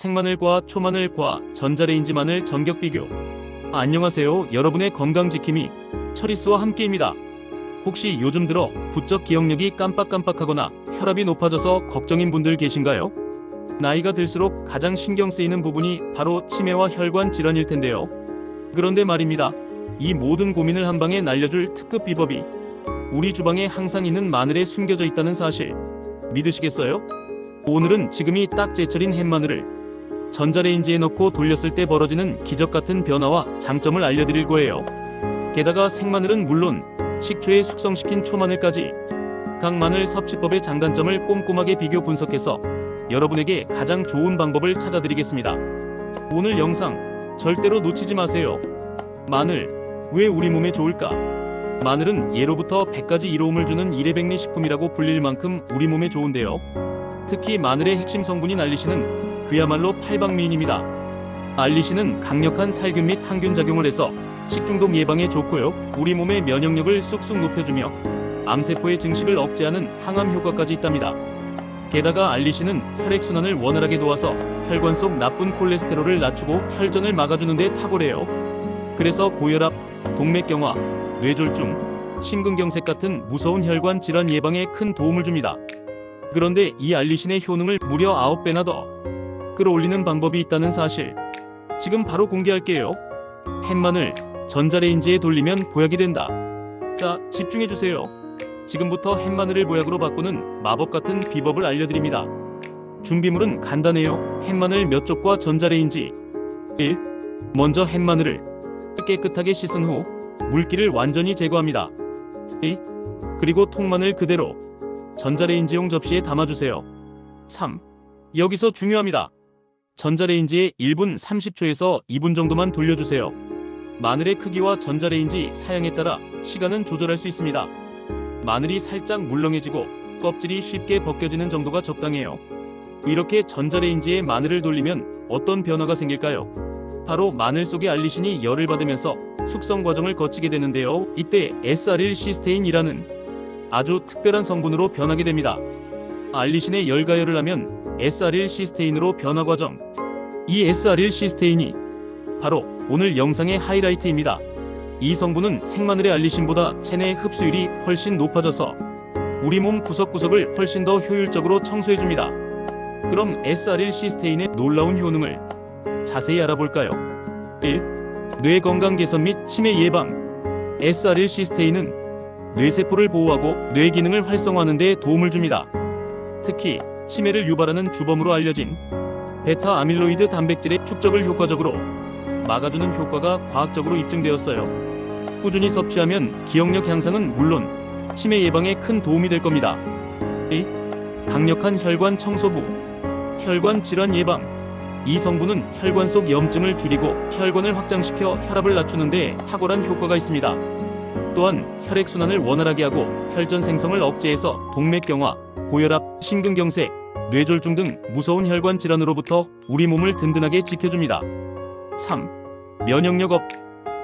생마늘과 초마늘과 전자레인지 마늘 전격 비교. 안녕하세요. 여러분의 건강 지킴이 처리스와 함께입니다. 혹시 요즘 들어 부쩍 기억력이 깜빡깜빡하거나 혈압이 높아져서 걱정인 분들 계신가요? 나이가 들수록 가장 신경 쓰이는 부분이 바로 치매와 혈관 질환일 텐데요. 그런데 말입니다. 이 모든 고민을 한 방에 날려줄 특급 비법이 우리 주방에 항상 있는 마늘에 숨겨져 있다는 사실 믿으시겠어요? 오늘은 지금이 딱 제철인 햇마늘을 전자레인지에 넣고 돌렸을 때 벌어지는 기적 같은 변화와 장점을 알려드릴 거예요. 게다가 생마늘은 물론 식초에 숙성시킨 초마늘까지 각 마늘 섭취법의 장단점을 꼼꼼하게 비교 분석해서 여러분에게 가장 좋은 방법을 찾아드리겠습니다. 오늘 영상 절대로 놓치지 마세요. 마늘 왜 우리 몸에 좋을까? 마늘은 예로부터 100가지 이로움을 주는 일회백리 식품이라고 불릴 만큼 우리 몸에 좋은데요. 특히 마늘의 핵심 성분인 알리신은 그야말로 팔방미인입니다. 알리신은 강력한 살균 및 항균 작용을 해서 식중독 예방에 좋고요. 우리 몸의 면역력을 쑥쑥 높여주며 암세포의 증식을 억제하는 항암 효과까지 있답니다. 게다가 알리신은 혈액순환을 원활하게 도와서 혈관 속 나쁜 콜레스테롤을 낮추고 혈전을 막아주는 데 탁월해요. 그래서 고혈압, 동맥경화, 뇌졸중, 심근경색 같은 무서운 혈관 질환 예방에 큰 도움을 줍니다. 그런데 이 알리신의 효능을 무려 9배나 더 끌어올리는 방법이 있다는 사실 지금 바로 공개할게요. 햇마늘 전자레인지에 돌리면 보약이 된다. 자, 집중해 주세요. 지금부터 햇마늘을 보약으로 바꾸는 마법 같은 비법을 알려드립니다. 준비물은 간단해요. 햇마늘 몇 쪽과 전자레인지 1. 먼저 햇마늘을 깨끗하게 씻은 후 물기를 완전히 제거합니다. 2. 그리고 통마늘 그대로 전자레인지용 접시에 담아주세요. 3. 여기서 중요합니다. 전자레인지에 1분 30초에서 2분 정도만 돌려주세요. 마늘의 크기와 전자레인지 사양에 따라 시간은 조절할 수 있습니다. 마늘이 살짝 물렁해지고 껍질이 쉽게 벗겨지는 정도가 적당해요. 이렇게 전자레인지에 마늘을 돌리면 어떤 변화가 생길까요? 바로 마늘 속의 알리신이 열을 받으면서 숙성 과정을 거치게 되는데요. 이때 SR1 시스테인이라는 아주 특별한 성분으로 변하게 됩니다. 알리신의 열가열을 하면 SR1 시스테인으로 변화 과정. 이 SR1 시스테인이 바로 오늘 영상의 하이라이트입니다. 이 성분은 생마늘의 알리신보다 체내 흡수율이 훨씬 높아져서 우리 몸 구석구석을 훨씬 더 효율적으로 청소해줍니다. 그럼 SR1 시스테인의 놀라운 효능을 자세히 알아볼까요? 1. 뇌 건강 개선 및 치매 예방. SR1 시스테인은 뇌세포를 보호하고 뇌 기능을 활성화하는 데 도움을 줍니다. 특히 치매를 유발하는 주범으로 알려진 베타 아밀로이드 단백질의 축적을 효과적으로 막아주는 효과가 과학적으로 입증되었어요. 꾸준히 섭취하면 기억력 향상은 물론 치매 예방에 큰 도움이 될 겁니다. 2. 강력한 혈관 청소부. 혈관 질환 예방. 이 성분은 혈관 속 염증을 줄이고 혈관을 확장시켜 혈압을 낮추는 데 탁월한 효과가 있습니다. 또한 혈액순환을 원활하게 하고 혈전 생성을 억제해서 동맥경화, 고혈압, 심근경색, 뇌졸중 등 무서운 혈관 질환으로부터 우리 몸을 든든하게 지켜줍니다. 3. 면역력 업.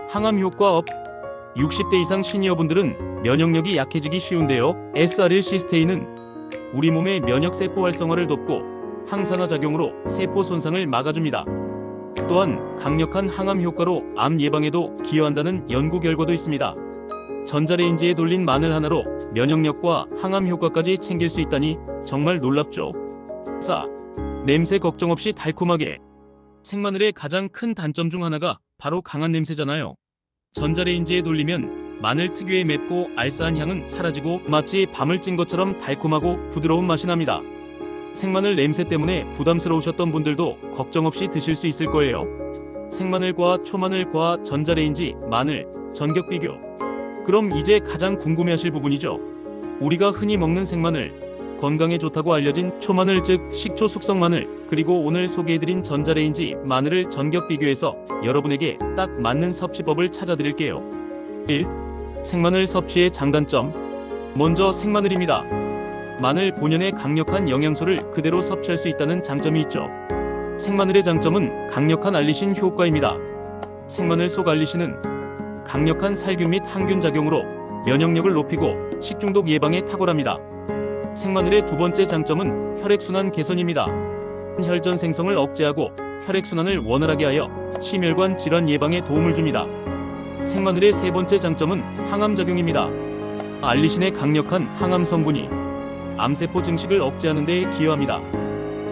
항암 효과 업. 60대 이상 시니어분들은 면역력이 약해지기 쉬운데요. SR1 시스테인은 우리 몸의 면역 세포 활성화를 돕고 항산화 작용으로 세포 손상을 막아줍니다. 또한 강력한 항암 효과로 암 예방에도 기여한다는 연구 결과도 있습니다. 전자레인지에 돌린 마늘 하나로 면역력과 항암 효과까지 챙길 수 있다니 정말 놀랍죠. 4. 냄새 걱정 없이 달콤하게. 생마늘의 가장 큰 단점 중 하나가 바로 강한 냄새잖아요. 전자레인지에 돌리면 마늘 특유의 맵고 알싸한 향은 사라지고 마치 밤을 찐 것처럼 달콤하고 부드러운 맛이 납니다. 생마늘 냄새 때문에 부담스러우셨던 분들도 걱정 없이 드실 수 있을 거예요. 생마늘과 초마늘과 전자레인지, 마늘, 전격 비교. 그럼 이제 가장 궁금해하실 부분이죠. 우리가 흔히 먹는 생마늘, 건강에 좋다고 알려진 초마늘 즉 식초 숙성 마늘, 그리고 오늘 소개해드린 전자레인지 마늘을 전격 비교해서 여러분에게 딱 맞는 섭취법을 찾아드릴게요. 1. 생마늘 섭취의 장단점. 먼저 생마늘입니다. 마늘 본연의 강력한 영양소를 그대로 섭취할 수 있다는 장점이 있죠. 생마늘의 장점은 강력한 알리신 효과입니다. 생마늘 속 알리신은 강력한 살균 및 항균 작용으로 면역력을 높이고 식중독 예방에 탁월합니다. 생마늘의 두 번째 장점은 혈액순환 개선입니다. 혈전 생성을 억제하고 혈액순환을 원활하게 하여 심혈관 질환 예방에 도움을 줍니다. 생마늘의 세 번째 장점은 항암 작용입니다. 알리신의 강력한 항암 성분이 암세포 증식을 억제하는 데 기여합니다.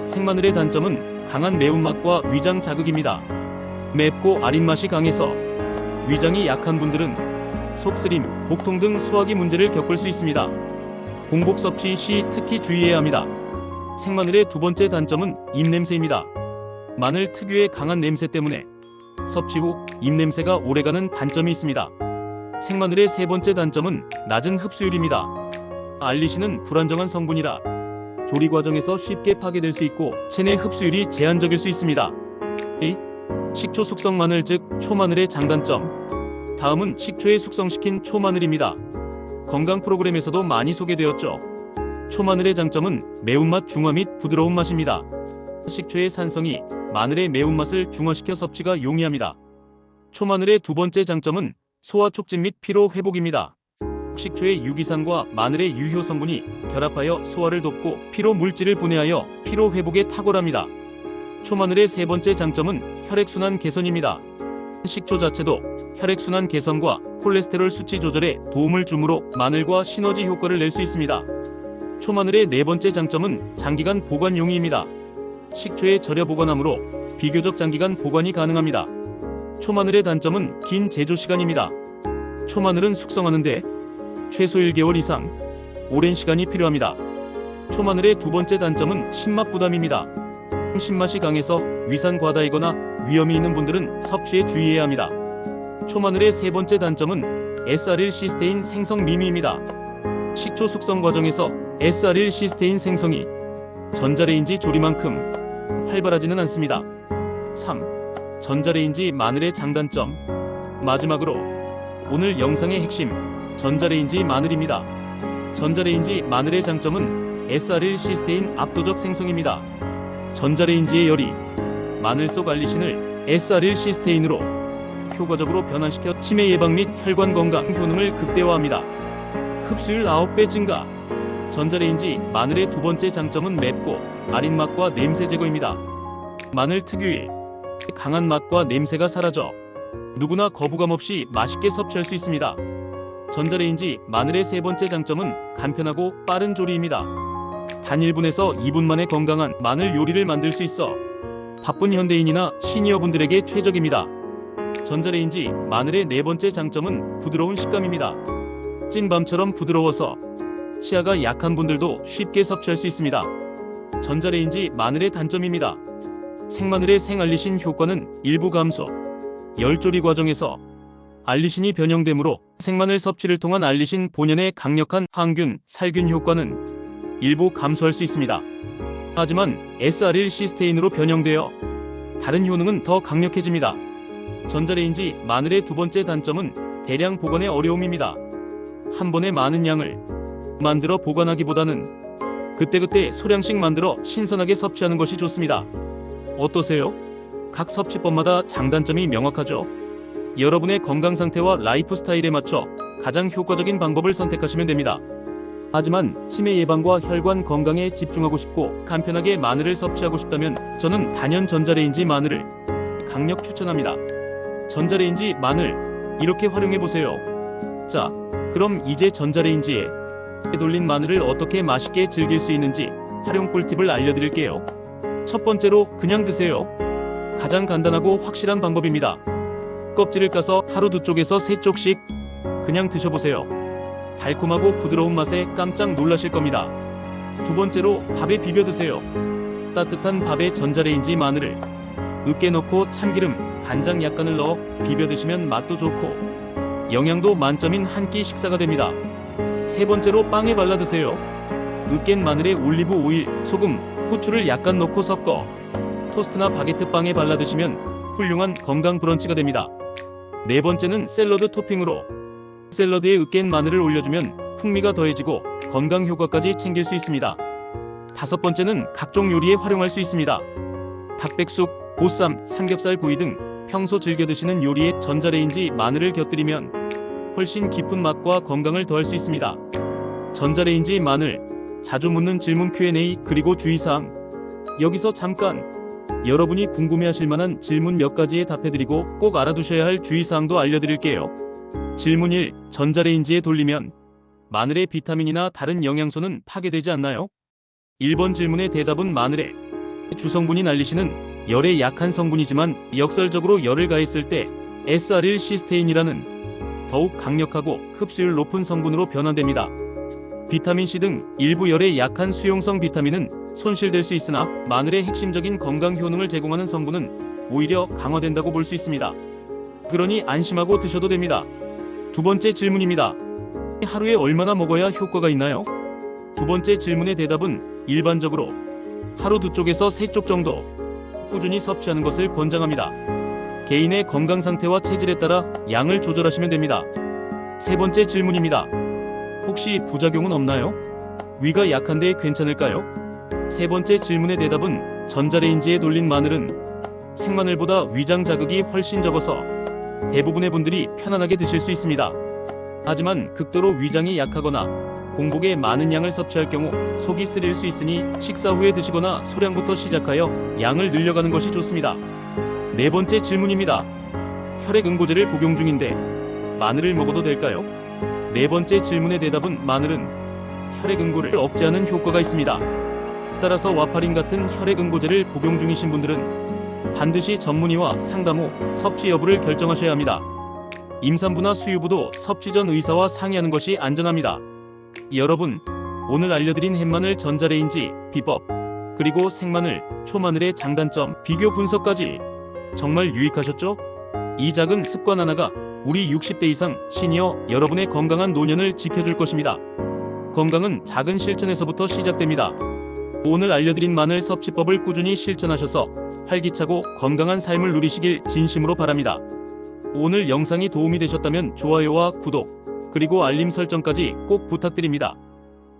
생마늘의 단점은 강한 매운맛과 위장 자극입니다. 맵고 아린 맛이 강해서 위장이 약한 분들은 속쓰림, 복통 등 소화기 문제를 겪을 수 있습니다. 공복 섭취 시 특히 주의해야 합니다. 생마늘의 두 번째 단점은 입냄새입니다. 마늘 특유의 강한 냄새 때문에 섭취 후 입냄새가 오래가는 단점이 있습니다. 생마늘의 세 번째 단점은 낮은 흡수율입니다. 알리신은 불안정한 성분이라 조리 과정에서 쉽게 파괴될 수 있고 체내 흡수율이 제한적일 수 있습니다. 이 식초 숙성 마늘 즉 초마늘의 장단점. 다음은 식초에 숙성시킨 초마늘입니다. 건강 프로그램에서도 많이 소개되었죠. 초마늘의 장점은 매운맛 중화 및 부드러운 맛입니다. 식초의 산성이 마늘의 매운맛을 중화시켜 섭취가 용이합니다. 초마늘의 두 번째 장점은 소화 촉진 및 피로 회복입니다. 식초의 유기산과 마늘의 유효 성분이 결합하여 소화를 돕고 피로 물질을 분해하여 피로 회복에 탁월합니다. 초마늘의 세 번째 장점은 혈액순환 개선입니다. 식초 자체도 혈액순환 개선과 콜레스테롤 수치 조절에 도움을 주므로 마늘과 시너지 효과를 낼 수 있습니다. 초마늘의 네 번째 장점은 장기간 보관 용이입니다. 식초에 절여 보관하므로 비교적 장기간 보관이 가능합니다. 초마늘의 단점은 긴 제조 시간입니다. 초마늘은 숙성하는데 최소 1개월 이상 오랜 시간이 필요합니다. 초마늘의 두 번째 단점은 신맛 부담입니다. 신맛이 강해서 위산 과다이거나 위험이 있는 분들은 섭취에 주의해야 합니다. 초마늘의 세 번째 단점은 SR1 시스테인 생성 미미입니다. 식초 숙성 과정에서 SR1 시스테인 생성이 전자레인지 조리만큼 활발하지는 않습니다. 3. 전자레인지 마늘의 장단점. 마지막으로 오늘 영상의 핵심 전자레인지 마늘입니다. 전자레인지 마늘의 장점은 SR1 시스테인 압도적 생성입니다. 전자레인지의 열이 마늘 속 알리신을 SR1 시스테인으로 효과적으로 변환시켜 치매 예방 및 혈관 건강 효능을 극대화합니다. 흡수율 9배 증가. 전자레인지 마늘의 두 번째 장점은 맵고 아린 맛과 냄새 제거입니다. 마늘 특유의 강한 맛과 냄새가 사라져 누구나 거부감 없이 맛있게 섭취할 수 있습니다. 전자레인지 마늘의 세 번째 장점은 간편하고 빠른 조리입니다. 단 1분에서 2분 만에 건강한 마늘 요리를 만들 수 있어 바쁜 현대인이나 시니어분들에게 최적입니다. 전자레인지 마늘의 네 번째 장점은 부드러운 식감입니다. 찐밤처럼 부드러워서 치아가 약한 분들도 쉽게 섭취할 수 있습니다. 전자레인지 마늘의 단점입니다. 생마늘의 생알리신 효과는 일부 감소. 열조리 과정에서 알리신이 변형되므로 생마늘 섭취를 통한 알리신 본연의 강력한 항균, 살균 효과는 일부 감소할 수 있습니다. 하지만 SR1 시스테인으로 변형되어 다른 효능은 더 강력해집니다. 전자레인지 마늘의 두 번째 단점은 대량 보관의 어려움입니다. 한 번에 많은 양을 만들어 보관하기보다는 그때그때 소량씩 만들어 신선하게 섭취하는 것이 좋습니다. 어떠세요? 각 섭취법마다 장단점이 명확하죠. 여러분의 건강 상태와 라이프 스타일에 맞춰 가장 효과적인 방법을 선택하시면 됩니다. 하지만 치매 예방과 혈관 건강에 집중하고 싶고 간편하게 마늘을 섭취하고 싶다면 저는 단연 전자레인지 마늘을 강력 추천합니다. 전자레인지 마늘 이렇게 활용해 보세요. 자, 그럼 이제 전자레인지에 돌린 마늘을 어떻게 맛있게 즐길 수 있는지 활용 꿀팁을 알려드릴게요. 첫 번째로 그냥 드세요. 가장 간단하고 확실한 방법입니다. 껍질을 까서 하루 두 쪽에서 세 쪽씩 그냥 드셔보세요. 달콤하고 부드러운 맛에 깜짝 놀라실 겁니다. 두 번째로 밥에 비벼 드세요. 따뜻한 밥에 전자레인지 마늘을 으깨 넣고 참기름, 간장 약간을 넣어 비벼 드시면 맛도 좋고 영양도 만점인 한 끼 식사가 됩니다. 세 번째로 빵에 발라 드세요. 으깬 마늘에 올리브 오일, 소금, 후추를 약간 넣고 섞어 토스트나 바게트 빵에 발라 드시면 훌륭한 건강 브런치가 됩니다. 네 번째는 샐러드 토핑으로 샐러드에 으깬 마늘을 올려주면 풍미가 더해지고 건강 효과까지 챙길 수 있습니다. 다섯 번째는 각종 요리에 활용할 수 있습니다. 닭백숙, 보쌈, 삼겹살 구이 등 평소 즐겨 드시는 요리에 전자레인지 마늘을 곁들이면 훨씬 깊은 맛과 건강을 더할 수 있습니다. 전자레인지 마늘 자주 묻는 질문 Q&A 그리고 주의사항 여기서 잠깐 여러분이 궁금해하실 만한 질문 몇 가지에 답해드리고 꼭 알아두셔야 할 주의사항도 알려드릴게요. 질문 1. 전자레인지에 돌리면 마늘의 비타민이나 다른 영양소는 파괴되지 않나요? 1번 질문의 대답은 마늘의 주성분이 날리시는 열에 약한 성분이지만 역설적으로 열을 가했을 때 SR1 시스테인이라는 더욱 강력하고 흡수율 높은 성분으로 변환됩니다. 비타민C 등 일부 열에 약한 수용성 비타민은 손실될 수 있으나 마늘의 핵심적인 건강 효능을 제공하는 성분은 오히려 강화된다고 볼 수 있습니다. 그러니 안심하고 드셔도 됩니다. 두 번째 질문입니다. 하루에 얼마나 먹어야 효과가 있나요? 두 번째 질문의 대답은 일반적으로 하루 두 쪽에서 세 쪽 정도 꾸준히 섭취하는 것을 권장합니다. 개인의 건강 상태와 체질에 따라 양을 조절하시면 됩니다. 세 번째 질문입니다. 혹시 부작용은 없나요? 위가 약한데 괜찮을까요? 세 번째 질문의 대답은 전자레인지에 돌린 마늘은 생마늘보다 위장 자극이 훨씬 적어서 대부분의 분들이 편안하게 드실 수 있습니다. 하지만 극도로 위장이 약하거나 공복에 많은 양을 섭취할 경우 속이 쓰릴 수 있으니 식사 후에 드시거나 소량부터 시작하여 양을 늘려가는 것이 좋습니다. 네 번째 질문입니다. 혈액 응고제를 복용 중인데 마늘을 먹어도 될까요? 네 번째 질문의 대답은 마늘은 혈액 응고를 억제하는 효과가 있습니다. 따라서 와파린 같은 혈액 응고제를 복용 중이신 분들은 반드시 전문의와 상담 후 섭취 여부를 결정하셔야 합니다. 임산부나 수유부도 섭취 전 의사와 상의하는 것이 안전합니다. 여러분, 오늘 알려드린 햇마늘 전자레인지 비법 그리고 생마늘, 초마늘의 장단점 비교 분석까지 정말 유익하셨죠? 이 작은 습관 하나가 우리 60대 이상 시니어 여러분의 건강한 노년을 지켜줄 것입니다. 건강은 작은 실천에서부터 시작됩니다. 오늘 알려드린 마늘 섭취법을 꾸준히 실천하셔서 활기차고 건강한 삶을 누리시길 진심으로 바랍니다. 오늘 영상이 도움이 되셨다면 좋아요와 구독, 그리고 알림 설정까지 꼭 부탁드립니다.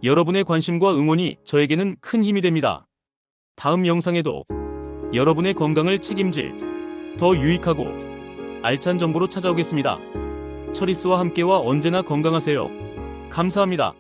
여러분의 관심과 응원이 저에게는 큰 힘이 됩니다. 다음 영상에도 여러분의 건강을 책임질 더 유익하고 알찬 정보로 찾아오겠습니다. 처리스와 함께와 언제나 건강하세요. 감사합니다.